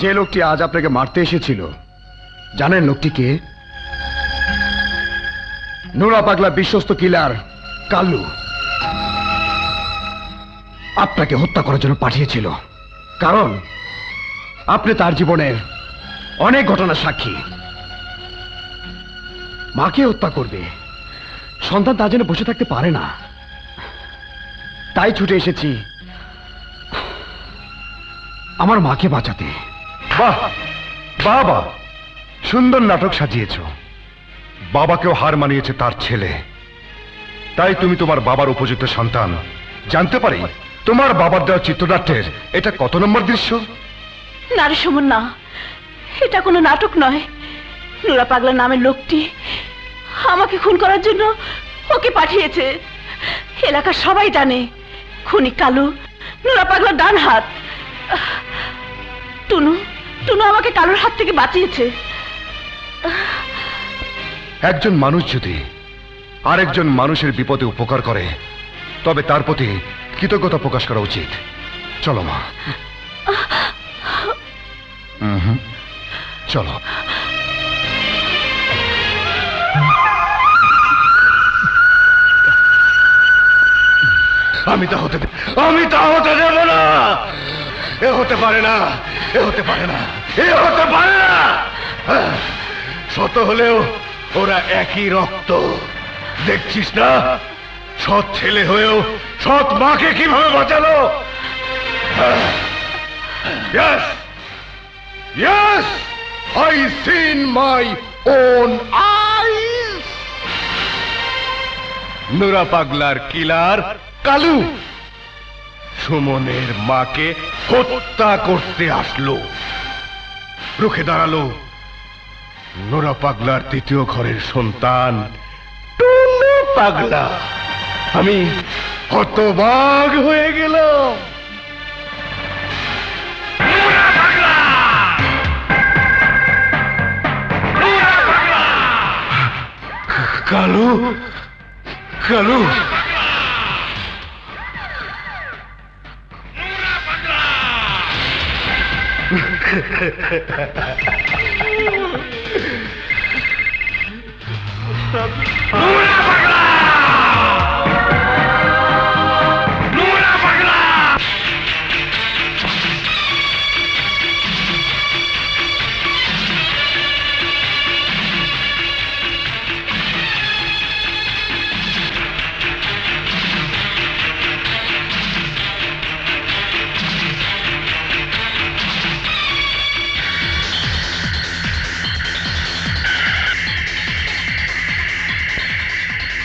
যে লোকটি আজ আপনাকে মারতে এসেছিল, জানেন লোকটি কে? নোরা পাগলা বিশ্বস্ত কিলার কাল্লু আপনাকে হত্যা করার জন্য পাঠিয়েছিল। কারণ আপনি তার জীবনের অনেক ঘটনার সাক্ষী। মাকে হত্যা করবে। সন্তান তার জন্য বসে থাকতে পারে না। তাই ছুটে এসেছি আমার মাকে বাঁচাতে। বাহ, বাবা, সুন্দর নাটক সাজিয়েছ। বাবাকেও হার মানিয়েছে তার ছেলে। তাই তুমি তোমার বাবার উপযুক্ত সন্তান। জানতে পারি, তোমার বাবার দেওয়া চিত্রনাট্যের এটা কত নম্বর দৃশ্য? নারী সমন না, এটা কোনো নাটক নয়। নুরা পাগলা নামের লোকটি আমাকে খুন করার জন্য ওকে পাঠিয়েছে। এলাকার সবাই জানে, খুনি কালু, নুরা পাগলার ডান হাত। টুনু টুনু আমাকে কালুর হাত থেকে বাঁচিয়েছে। একজন মানুষ যদি আরেকজন মানুষের বিপদে উপকার করে, তবে তার প্রতি কৃতজ্ঞতা প্রকাশ করা উচিত। চলো মা। চলো। আমি তা হতে আমি তা হতে দেব না। এ হতে পারে না, এ হতে পারে না। হতে পারে না। শত হলেও ওরা একই রক্ত। দেখছিস না? সৎ ছেলে হয়েও সৎ মাকে কীভাবে বাঁচালো? I seen my own eyes Nura পাগলার কিলার কালু। সুমনের মাকে হত্যা করতে আসলো। রুখে দাঁড়াল। নোরা পাগলার তৃতীয় ঘরের সন্তান পাগলা। আমি হতবাগ হয়ে গেলাম। কালু কালু। নুরা